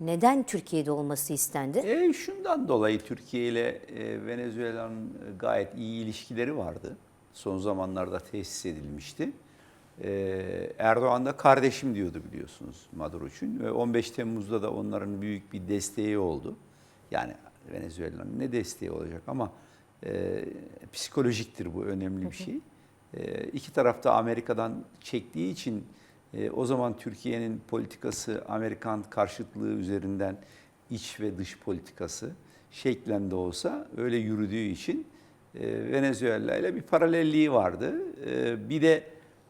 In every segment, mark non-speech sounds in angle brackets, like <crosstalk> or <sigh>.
neden Türkiye'de olması istendi? E, şundan dolayı Türkiye ile e, Venezuela'nın gayet iyi ilişkileri vardı. Son zamanlarda tesis edilmişti. E, Erdoğan da kardeşim diyordu biliyorsunuz Maduro için. Ve 15 Temmuz'da da onların büyük bir desteği oldu. Yani Venezuela'nın ne desteği olacak ama e, psikolojiktir bu önemli bir şey. E, iki tarafta Amerika'dan çektiği için e, o zaman Türkiye'nin politikası Amerikan karşıtlığı üzerinden iç ve dış politikası şeklinde olsa öyle yürüdüğü için e, Venezuela ile bir paralelliği vardı. E, bir de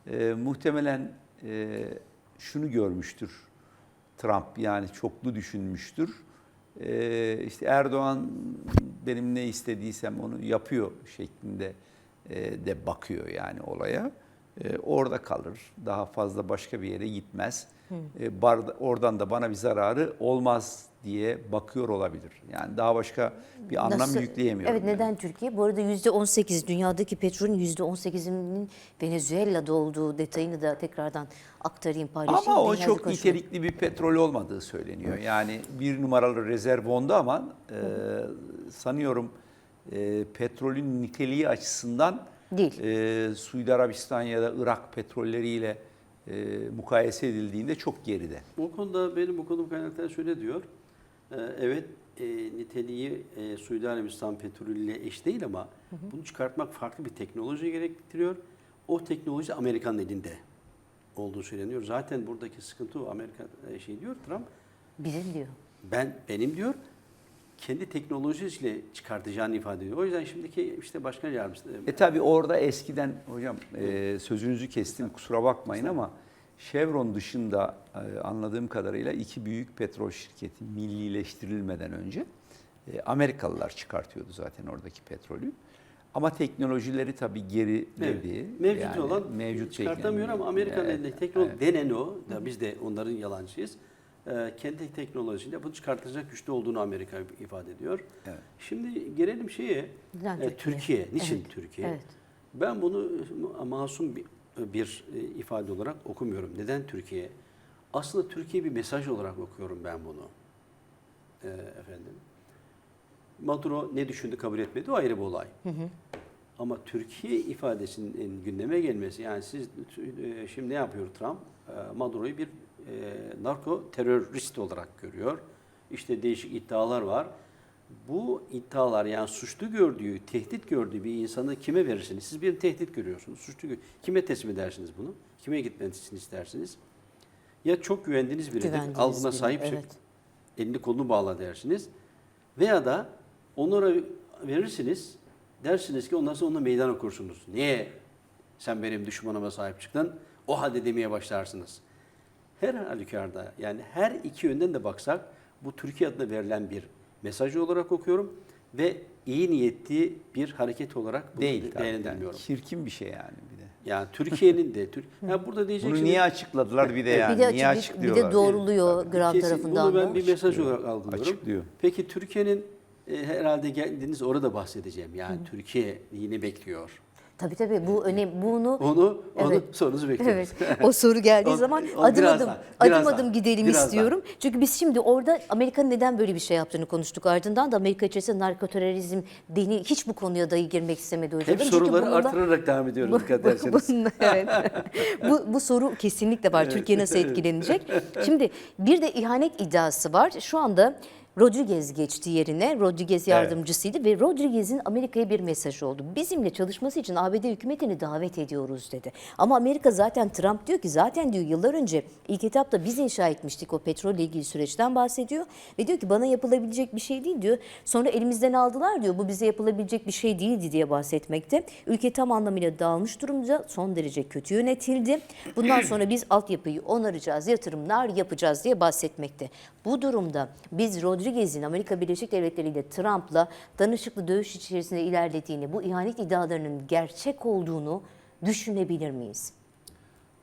e, muhtemelen şunu görmüştür Trump yani çoklu düşünmüştür. E, işte Erdoğan benim ne istediysem onu yapıyor şeklinde de bakıyor yani olaya. E, orada kalır. Daha fazla başka bir yere gitmez. E, bar- oradan da bana bir zararı olmaz diye bakıyor olabilir. Yani daha başka bir anlam Nasıl- yükleyemiyorum. Evet ben. neden Türkiye? Bu arada %18 dünyadaki petrolün %18'inin Venezuela'da olduğu detayını da tekrardan aktarayım paylaşayım. Ama o Dünyada çok konuşalım. nitelikli bir petrol olmadığı söyleniyor. Yani bir numaralı rezervonda ama e, sanıyorum e, petrolün niteliği açısından Değil. e, Suudi Arabistan ya da Irak petrolleriyle e, mukayese edildiğinde çok geride. O konuda benim okuduğum kaynaklar şöyle diyor. Ee, evet e, niteliği e, Suudi Arabistan petrolüyle eş değil ama bunu çıkartmak farklı bir teknoloji gerektiriyor. O teknoloji Amerika'nın elinde olduğu söyleniyor. Zaten buradaki sıkıntı o. Amerika e, şey diyor Trump. Bizim diyor. Ben benim diyor kendi teknolojisiyle çıkartacağını ifade ediyor. O yüzden şimdiki işte başkan yardımcısı E tabi orada eskiden hocam e, sözünüzü kestim kusura bakmayın ama Chevron dışında e, anladığım kadarıyla iki büyük petrol şirketi millileştirilmeden önce e, Amerikalılar çıkartıyordu zaten oradaki petrolü. Ama teknolojileri tabii geriledi. Evet. Mevcut Yani olan mevcut çıkartamıyor ama Amerika'nın Evet, elindeki teknoloji evet. denen o. Da biz de onların yalancıyız. Ee, kendi teknolojisiyle bunu çıkartacak güçte olduğunu Amerika ifade ediyor. Evet. Şimdi gelelim şeye. Neden e, Türkiye. Niçin Evet, Türkiye? Evet. Ben bunu e, masum bir, bir e, ifade olarak okumuyorum. Neden Türkiye? Aslında Türkiye bir mesaj olarak okuyorum ben bunu. Ee, efendim. Maduro ne düşündü kabul etmedi o ayrı bir olay. Ama Türkiye ifadesinin gündeme gelmesi yani siz e, şimdi ne yapıyor Trump? E, Maduro'yu bir e, narko terörist olarak görüyor. İşte değişik iddialar var. Bu iddialar yani suçlu gördüğü, tehdit gördüğü bir insanı kime verirsiniz? Siz bir tehdit görüyorsunuz. Suçlu kime teslim edersiniz bunu? Kime gitmesini istersiniz? Ya çok güvendiğiniz biridir. Güvendiğiniz Al buna biri, sahip evet. Elini kolunu bağla dersiniz. Veya da onlara verirsiniz. Dersiniz ki ondan sonra onunla meydan okursunuz. Niye sen benim düşmanıma sahip çıktın? O halde demeye başlarsınız. Her halükarda yani her iki yönden de baksak bu Türkiye adına verilen bir mesaj olarak okuyorum ve iyi niyetli bir hareket olarak bunu Değil. Yani değerlendirmiyorum. çirkin bir şey yani bir de. Yani Türkiye'nin de Türk yani burada diyecek Bunu şimdi- niye açıkladılar bir de yani? bir de, niye açık- bir açıklıyorlar? de doğruluyor Grant Kesin, tarafından Bunu ben da. bir mesaj Açıklıyor. olarak algılıyorum. Açıklıyor. Peki Türkiye'nin e, herhalde geldiğiniz orada bahsedeceğim. Yani Türkiye yine bekliyor. Tabii tabii bu önem bunu Onu, onu Evet. sorunuzu bekliyoruz. Evet. O soru geldiği <laughs> O- zaman o adım biraz adım daha, adım biraz adım daha, gidelim biraz istiyorum. Çünkü biz şimdi orada Amerika'nın neden böyle bir şey yaptığını konuştuk. Ardından da Amerika içerisinde narkoterörizm deni hiç bu konuya dahi girmek istemedi hocam. Hep soruları artırarak devam ediyoruz dikkat ederseniz. <laughs> bunun- evet. bu, bu soru kesinlikle var. Türkiye nasıl <laughs> etkilenecek? Şimdi bir de ihanet iddiası var. Şu anda Rodriguez geçti yerine. Rodriguez yardımcısıydı ve Rodriguez'in Amerika'ya bir mesaj oldu. Bizimle çalışması için ABD hükümetini davet ediyoruz dedi. Ama Amerika zaten Trump diyor ki zaten diyor yıllar önce ilk etapta biz inşa etmiştik o petrolle ilgili süreçten bahsediyor. Ve diyor ki bana yapılabilecek bir şey değil diyor. Sonra elimizden aldılar diyor. Bu bize yapılabilecek bir şey değildi diye bahsetmekte. Ülke tam anlamıyla dağılmış durumda. Son derece kötü yönetildi. Bundan sonra biz altyapıyı onaracağız, yatırımlar yapacağız diye bahsetmekte. Bu durumda biz Rodriguez'in Amerika Birleşik Devletleri ile Trump'la danışıklı dövüş içerisinde ilerlediğini, bu ihanet iddialarının gerçek olduğunu düşünebilir miyiz?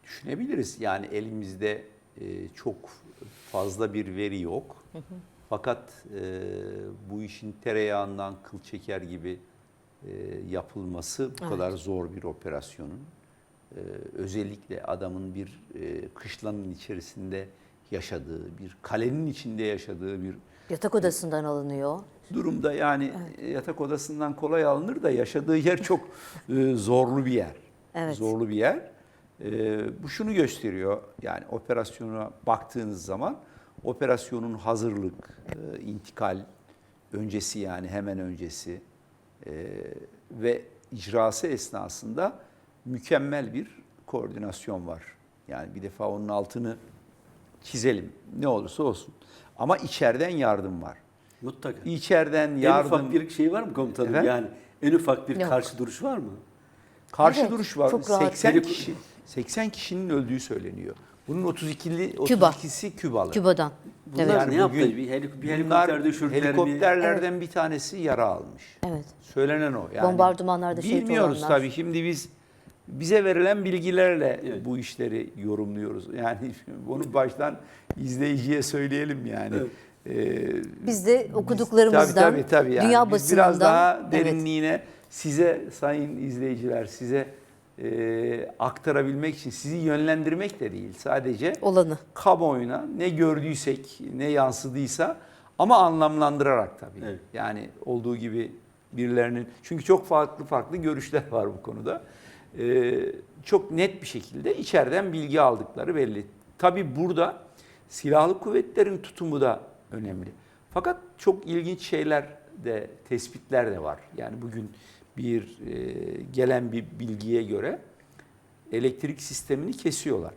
Düşünebiliriz. Yani elimizde e, çok fazla bir veri yok. Fakat e, bu işin tereyağından kıl çeker gibi e, yapılması bu kadar zor bir operasyonun. E, özellikle adamın bir e, kışlanın içerisinde yaşadığı, bir kalenin içinde yaşadığı bir Yatak odasından alınıyor. durumda yani yatak odasından kolay alınır da yaşadığı yer çok e, zorlu bir yer. Evet. Zorlu bir yer. E, bu şunu gösteriyor yani operasyona baktığınız zaman operasyonun hazırlık, e, intikal öncesi yani hemen öncesi e, ve icrası esnasında mükemmel bir koordinasyon var. Yani bir defa onun altını çizelim ne olursa olsun. Ama içeriden yardım var. Mutlaka. İçeriden En yardım, ufak bir şey var mı komutanım? Efendim? Yani en ufak bir Yok. karşı duruş var mı? karşı Evet, duruş var. çok rahat. 80 Helik- kişi 80 kişinin öldüğü söyleniyor. Bunun 32'li Küba. 32'si Kübalı. Küba'dan. Bunlar Evet. Yani ne yaptı? Bir, helik- bir helikopter düşürdüler mi? helikopterlerden bir tanesi yara almış. Evet. Söylenen o. Yani Bombardımanlarda şehit Bilmiyoruz tabii. Şimdi biz bize verilen bilgilerle Evet. bu işleri yorumluyoruz. Yani <laughs> bunu baştan izleyiciye söyleyelim yani. Evet. Ee, Biz de okuduklarımızdan, tabii, tabii, tabii. Yani dünya biz basınından. biraz daha evet. derinliğine size sayın izleyiciler size e, aktarabilmek için sizi yönlendirmek de değil. Sadece olanı. kamuoyuna ne gördüysek, ne yansıdıysa ama anlamlandırarak tabii. Evet. Yani olduğu gibi birilerinin çünkü çok farklı farklı görüşler var bu konuda. Ee, çok net bir şekilde içeriden bilgi aldıkları belli. Tabii burada silahlı kuvvetlerin tutumu da önemli. Fakat çok ilginç şeyler de tespitler de var. Yani bugün bir e, gelen bir bilgiye göre elektrik sistemini kesiyorlar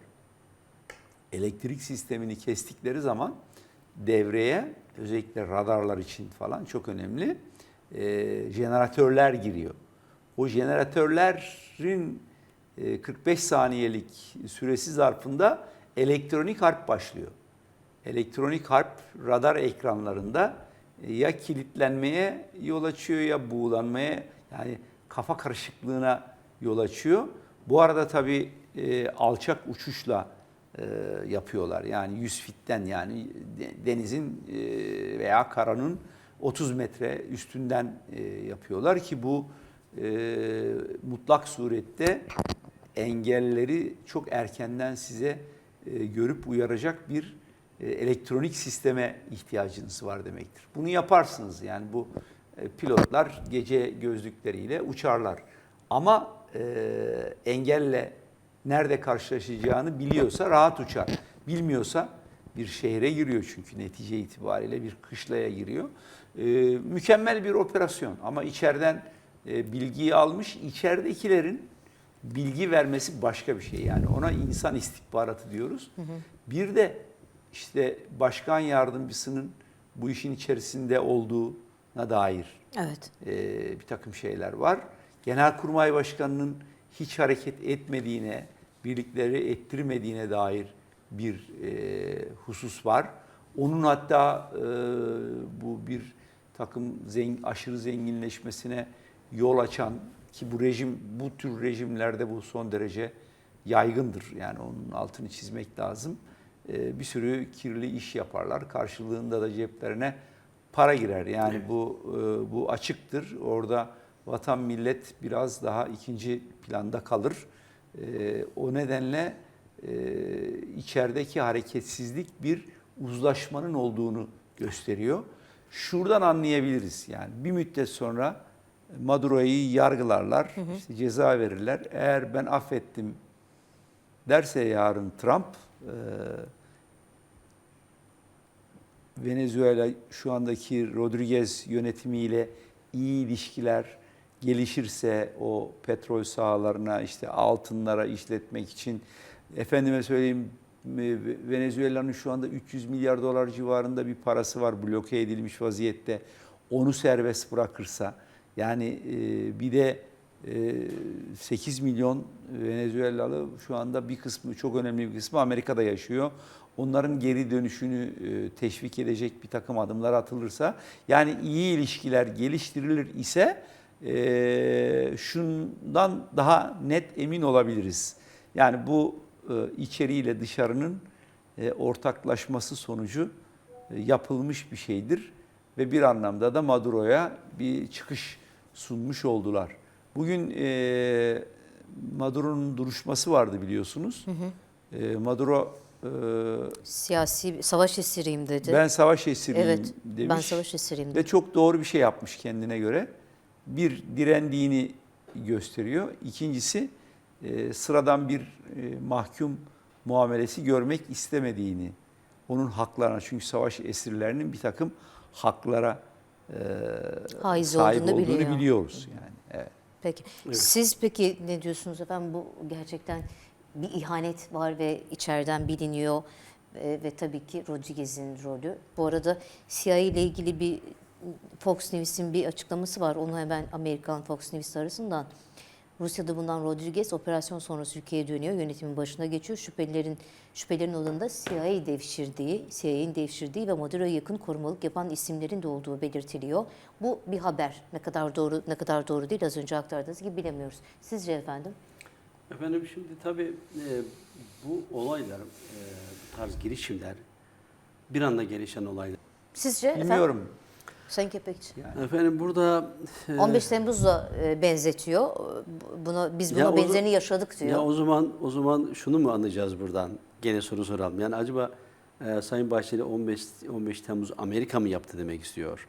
elektrik sistemini kestikleri zaman devreye özellikle radarlar için falan çok önemli e, jeneratörler giriyor. O jeneratörlerin e, 45 saniyelik süresi zarfında elektronik harp başlıyor. Elektronik harp radar ekranlarında e, ya kilitlenmeye yol açıyor ya buğulanmaya yani kafa karışıklığına yol açıyor. Bu arada tabii e, alçak uçuşla e, yapıyorlar. Yani 100 fitten yani de- denizin e, veya karanın 30 metre üstünden e, yapıyorlar ki bu e, mutlak surette engelleri çok erkenden size e, görüp uyaracak bir e, elektronik sisteme ihtiyacınız var demektir. Bunu yaparsınız yani bu e, pilotlar gece gözlükleriyle uçarlar. Ama e, engelle nerede karşılaşacağını biliyorsa rahat uçar. Bilmiyorsa bir şehre giriyor çünkü netice itibariyle bir kışlaya giriyor. E, mükemmel bir operasyon ama içeriden e, bilgiyi almış, içeridekilerin bilgi vermesi başka bir şey. Yani ona insan istihbaratı diyoruz. Bir de işte başkan yardımcısının bu işin içerisinde olduğuna dair Evet. e, bir takım şeyler var. Genelkurmay Başkanı'nın hiç hareket etmediğine, birlikleri ettirmediğine dair bir e, husus var. Onun hatta e, bu bir takım zeng, aşırı zenginleşmesine yol açan ki bu rejim bu tür rejimlerde bu son derece yaygındır. Yani onun altını çizmek lazım. E, bir sürü kirli iş yaparlar. Karşılığında da ceplerine para girer. Yani bu e, bu açıktır. Orada vatan millet biraz daha ikinci planda kalır. E, o nedenle e, içerideki hareketsizlik bir uzlaşmanın olduğunu gösteriyor. Şuradan anlayabiliriz. Yani bir müddet sonra Maduro'yu yargılarlar, işte ceza verirler. Eğer ben affettim derse yarın Trump, e, Venezuela şu andaki Rodriguez yönetimiyle iyi ilişkiler gelişirse o petrol sahalarına işte altınlara işletmek için efendime söyleyeyim e, Venezuela'nın şu anda 300 milyar dolar civarında bir parası var bloke edilmiş vaziyette. Onu serbest bırakırsa yani e, bir de e, 8 milyon Venezuelalı şu anda bir kısmı çok önemli bir kısmı Amerika'da yaşıyor. Onların geri dönüşünü e, teşvik edecek bir takım adımlar atılırsa yani iyi ilişkiler geliştirilir ise e, şundan daha net emin olabiliriz. Yani bu e, içeriyle dışarının e, ortaklaşması sonucu e, yapılmış bir şeydir ve bir anlamda da Maduro'ya bir çıkış sunmuş oldular. Bugün e, Maduro'nun duruşması vardı biliyorsunuz. E, Maduro e, Siyasi savaş esiriyim dedi. ben savaş esiriyim evet. demiş. Ben savaş esiriyim dedi. Ve çok doğru bir şey yapmış kendine göre. Bir direndiğini gösteriyor. İkincisi e, sıradan bir e, mahkum muamelesi görmek istemediğini, onun haklarına çünkü savaş esirlerinin bir takım haklara e, Haiz sahip olduğunu olduğunu biliyor. biliyoruz yani. Evet. Peki. Siz peki ne diyorsunuz efendim? Bu gerçekten bir ihanet var ve içeriden biliniyor E, ve tabii ki Rodriguez'in rolü. Bu arada CIA ile ilgili bir Fox News'in bir açıklaması var. Onu hemen Amerikan Fox News arasından. Rusya'da bulunan Rodriguez operasyon sonrası ülkeye dönüyor. Yönetimin başına geçiyor. Şüphelilerin şüphelerin odasında CIA devşirdiği, CIA'nin devşirdiği ve Maduro'ya yakın korumalık yapan isimlerin de olduğu belirtiliyor. Bu bir haber. Ne kadar doğru ne kadar doğru değil az önce aktardığınız gibi bilemiyoruz. Sizce efendim? Efendim şimdi tabii e, bu olaylar, e, bu tarz girişimler bir anda gelişen olaylar. Sizce efendim? Sayın Kepekçi. Efendim burada e, 15 Temmuz'la e, benzetiyor. Bu- Buna biz Ya buna o- benzerini yaşadık diyor. Ya o zaman o zaman şunu mu anlayacağız buradan? Gene soru soralım. Yani acaba e, Sayın Bahçeli 15 15 Temmuz Amerika mı yaptı demek istiyor?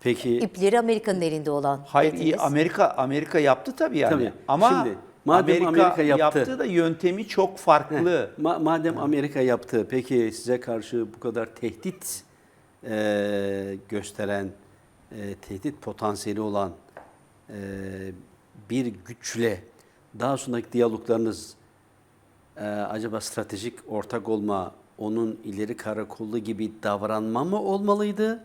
Peki İpleri Amerika'nın elinde olan. Hayır dediniz. iyi Amerika Amerika yaptı tabii yani. Tabii. Ama Şimdi, madem Amerika, Amerika yaptı- yaptı da yöntemi çok farklı. Ma- madem Amerika yaptı, peki size karşı bu kadar tehdit e, gösteren, e, tehdit potansiyeli olan e, bir güçle daha sonraki diyaloglarınız e, acaba stratejik ortak olma, onun ileri karakollu gibi davranma mı olmalıydı?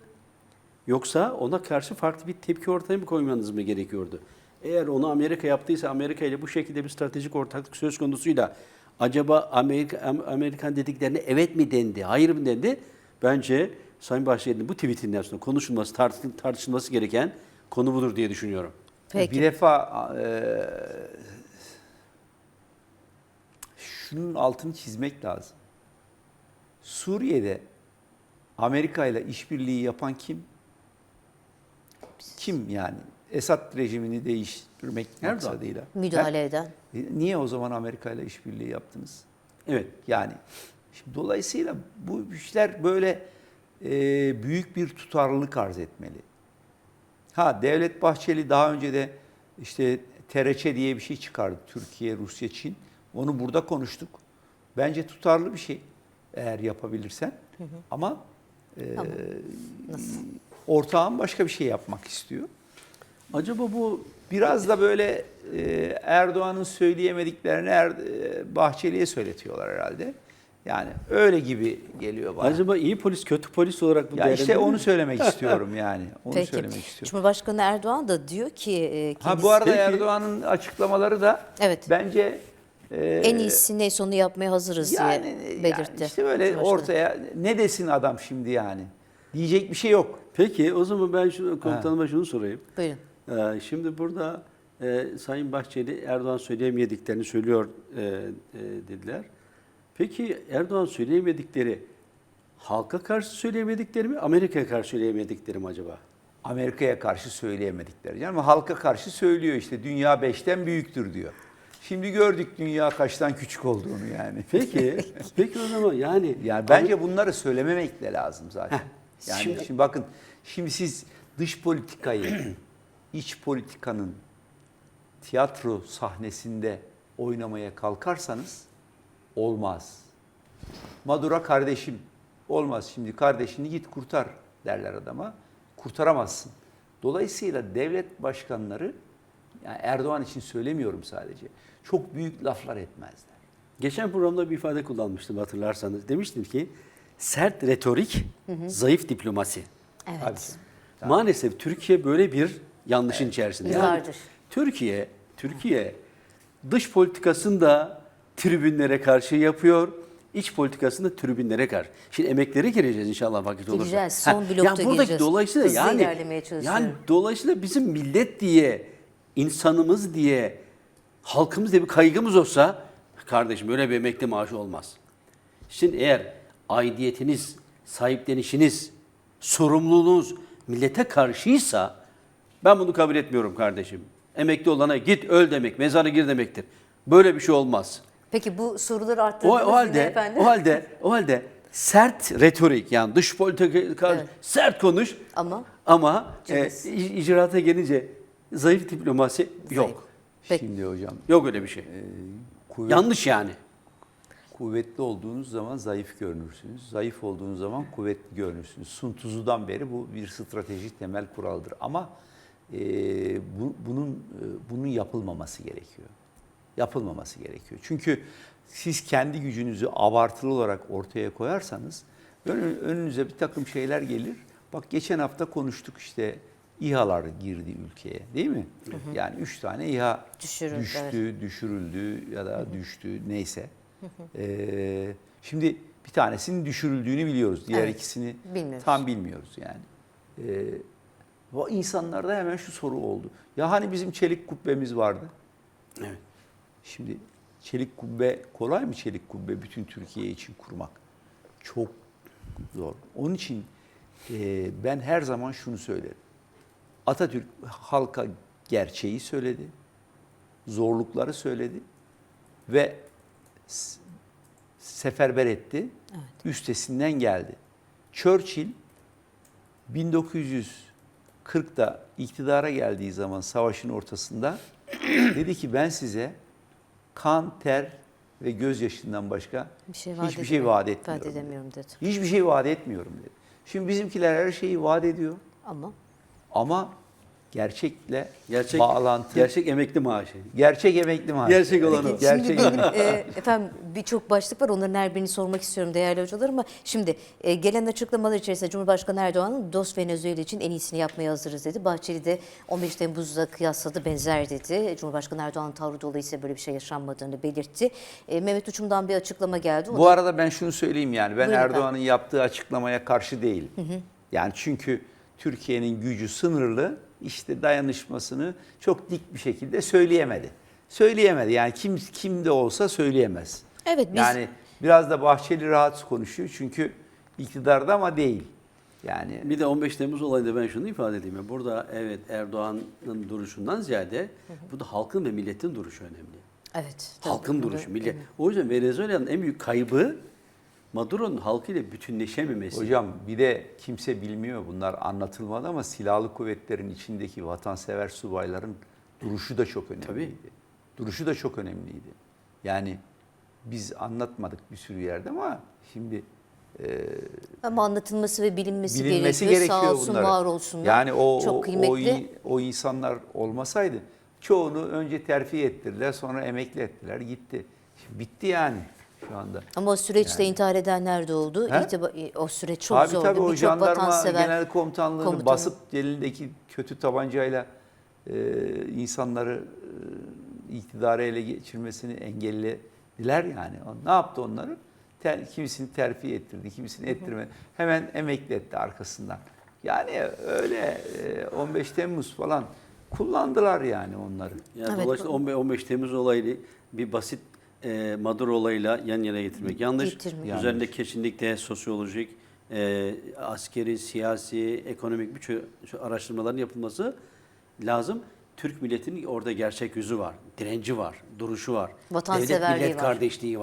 Yoksa ona karşı farklı bir tepki ortaya mı koymanız mı gerekiyordu? Eğer onu Amerika yaptıysa Amerika ile bu şekilde bir stratejik ortaklık söz konusuyla acaba Amerika Am- Amerikan dediklerine evet mi dendi, hayır mı dendi? Bence Sayın Bahçeli'nin bu tweetinden sonra konuşulması, tartışıl- tartışılması gereken konu budur diye düşünüyorum. Peki. Bir defa e, şunun altını çizmek lazım. Suriye'de Amerika ile işbirliği yapan kim? Kim yani? Esad rejimini değiştirmek Erdoğan. maksadıyla. Müdahale eden. Ha? Niye o zaman Amerika ile işbirliği yaptınız? Evet. Yani şimdi dolayısıyla bu işler böyle e, büyük bir tutarlılık arz etmeli. Ha Devlet Bahçeli daha önce de işte tereçe diye bir şey çıkardı Türkiye, Rusya, Çin. Onu burada konuştuk. Bence tutarlı bir şey eğer yapabilirsen. Ama e, Ama nasıl? ortağın başka bir şey yapmak istiyor. Acaba bu Biraz da böyle e, Erdoğan'ın söyleyemediklerini er, e, Bahçeli'ye söyletiyorlar herhalde. Yani öyle gibi geliyor bana. acaba iyi polis, kötü polis olarak bu ya işte onu söylemek <laughs> istiyorum yani. Onu Peki. söylemek istiyorum. Cumhurbaşkanı Erdoğan da diyor ki e, Ha kendisi bu arada Peki. Erdoğan'ın açıklamaları da Evet. bence e, en iyisi neyse onu yapmaya hazırız yani, diye yani belirtti. işte böyle ortaya ne desin adam şimdi yani? Diyecek bir şey yok. Peki o zaman ben şunu, komutanıma şunu sorayım. Buyurun. Ee, şimdi burada e, Sayın Bahçeli Erdoğan söyleyemediklerini söylüyor e, e, dediler. Peki Erdoğan söyleyemedikleri halka karşı söyleyemedikleri mi, Amerika'ya karşı söyleyemedikleri mi acaba? Amerika'ya karşı söyleyemedikleri. Yani halka karşı söylüyor işte dünya beşten büyüktür diyor. Şimdi gördük dünya kaçtan küçük olduğunu yani. Peki, <laughs> peki o zaman yani Yani bence bunları söylememek de lazım zaten. Heh, Yani şimdi- şimdi, bakın şimdi siz dış politikayı <clears throat> iç politikanın tiyatro sahnesinde oynamaya kalkarsanız olmaz. Madura kardeşim olmaz şimdi kardeşini git kurtar derler adama. Kurtaramazsın. Dolayısıyla devlet başkanları yani Erdoğan için söylemiyorum sadece. Çok büyük laflar etmezler. Geçen programda bir ifade kullanmıştım hatırlarsanız. Demiştim ki sert retorik, zayıf diplomasi. Evet. Tabii. Maalesef Türkiye böyle bir yanlışın içerisinde. Yıllardır. Türkiye, Türkiye dış politikasında tribünlere karşı yapıyor, iç politikasında tribünlere karşı. Şimdi emeklere gireceğiz inşallah vakit olursa. Gireceğiz, son Ha, blokta ya buradaki gireceğiz. Dolayısıyla Hızlı yani, ilerlemeye çalışıyorum. yani dolayısıyla bizim millet diye, insanımız diye, halkımız diye bir kaygımız olsa kardeşim öyle bir emekli maaşı olmaz. Şimdi eğer aidiyetiniz, sahiplenişiniz, sorumluluğunuz millete karşıysa ben bunu kabul etmiyorum kardeşim. Emekli olana git öl demek, mezara gir demektir. Böyle bir şey olmaz. Peki bu soruları O, arttırdınız o yine halde efendim. o halde o halde sert retorik yani dış politika Evet. sert konuş Ama ama e, Cılız. icraata gelince zayıf diplomasi Zayıf. yok. Peki. Şimdi hocam Yok öyle bir şey. kuvvet, Yanlış yani. kuvvetli olduğunuz zaman zayıf görünürsünüz. Zayıf olduğunuz zaman kuvvetli görünürsünüz. Sun Tzu'dan beri bu bir stratejik temel kuraldır. Ama e, bu, bunun e, bunun yapılmaması gerekiyor. Yapılmaması gerekiyor. Çünkü siz kendi gücünüzü abartılı olarak ortaya koyarsanız önü- önünüze bir takım şeyler gelir. Bak geçen hafta konuştuk işte İHA'lar girdi ülkeye değil mi? Yani üç tane İHA Düşürüldü, düştü, düşürüldü ya da düştü neyse. Ee, şimdi bir tanesinin düşürüldüğünü biliyoruz. Diğer Evet, ikisini bilmiyoruz. tam bilmiyoruz yani. Ee, bu insanlarda hemen şu soru oldu. Ya hani bizim çelik kubbemiz vardı? Evet. Şimdi çelik kubbe kolay mı çelik kubbe bütün Türkiye için kurmak? Çok zor. Onun için e, ben her zaman şunu söylerim. Atatürk halka gerçeği söyledi. Zorlukları söyledi ve seferber etti. Üstesinden geldi. Churchill 1940'da iktidara geldiği zaman savaşın ortasında <clears throat> dedi ki ben size kan, ter ve gözyaşından başka bir şey vaat hiçbir şey vaat etmiyorum. Vaat dedi. edemiyorum dedi. Hiçbir şey vaat etmiyorum dedi. Şimdi bizimkiler her şeyi vaat ediyor Ama ama gerçekle Gerçek bağlantı, gerçek emekli maaşı. gerçek emekli maaşı. Gerçek olan o. Gerçek Şimdi bir, e, efendim birçok başlık var. Onların her birini sormak istiyorum değerli hocalar ama şimdi e, gelen açıklamalar içerisinde Cumhurbaşkanı Erdoğan'ın dost Venezuela için en iyisini yapmaya hazırız dedi. Bahçeli de 15 Temmuz'da kıyasladı benzer dedi. Cumhurbaşkanı Erdoğan'ın tavrı dolayısıyla böyle bir şey yaşanmadığını belirtti. E, Mehmet Uçum'dan bir açıklama geldi. O Bu da- arada ben şunu söyleyeyim yani ben Buyurun Erdoğan'ın yaptığı açıklamaya karşı değilim. Yani çünkü Türkiye'nin gücü sınırlı işte dayanışmasını çok dik bir şekilde söyleyemedi. Söyleyemedi yani kim kim de olsa söyleyemez. Evet, biz- Yani biraz da Bahçeli rahat konuşuyor çünkü iktidarda ama değil. Yani Bir de 15 Temmuz olayında ben şunu ifade edeyim. ya, Burada evet Erdoğan'ın duruşundan ziyade bu da halkın ve milletin duruşu önemli. Evet. tabii. Halkın duruşu, millet. O yüzden Venezuela'nın en büyük kaybı Maduro'nun halkıyla bütünleşememesi. Hocam bir de kimse bilmiyor bunlar anlatılmadı ama silahlı kuvvetlerin içindeki vatansever subayların duruşu da çok önemliydi. Tabii. Duruşu da çok önemliydi. Yani biz anlatmadık bir sürü yerde ama şimdi Ama anlatılması ve bilinmesi, bilinmesi gerekiyor. gerekiyor Sağ olsun, bunların. var olsunlar. Yani o, Çok o, kıymetli. o, i- o insanlar olmasaydı çoğunu önce terfi ettirdiler sonra emekli ettiler gitti. Şimdi bitti yani şu anda. Ama o süreçte intihar edenler de oldu. He? İtiba- o süreç çok Tabii zordu. tabii o jandarma genel komutanlığını komutanı- basıp elindeki kötü tabancayla e, insanları e, iktidarı ele geçirmesini engellediler yani. O- Ne yaptı onları? Ter, kimisini terfi ettirdi, kimisini ettirmedi. Hemen emekli etti arkasından. Yani öyle e, 15 Temmuz falan kullandılar yani onları. Yani Evet, dolayısıyla bu- 15, 15 Temmuz olayını bir basit e, Maduro olayıyla yan yana getirmek yanlış. Getirmek. Üzerinde kesinlikle sosyolojik, e, askeri, siyasi, ekonomik birçok araştırmaların yapılması lazım. Türk milletinin orada gerçek yüzü var, direnci var, duruşu var. Vatanseverliği Devlet millet var. kardeşliği var.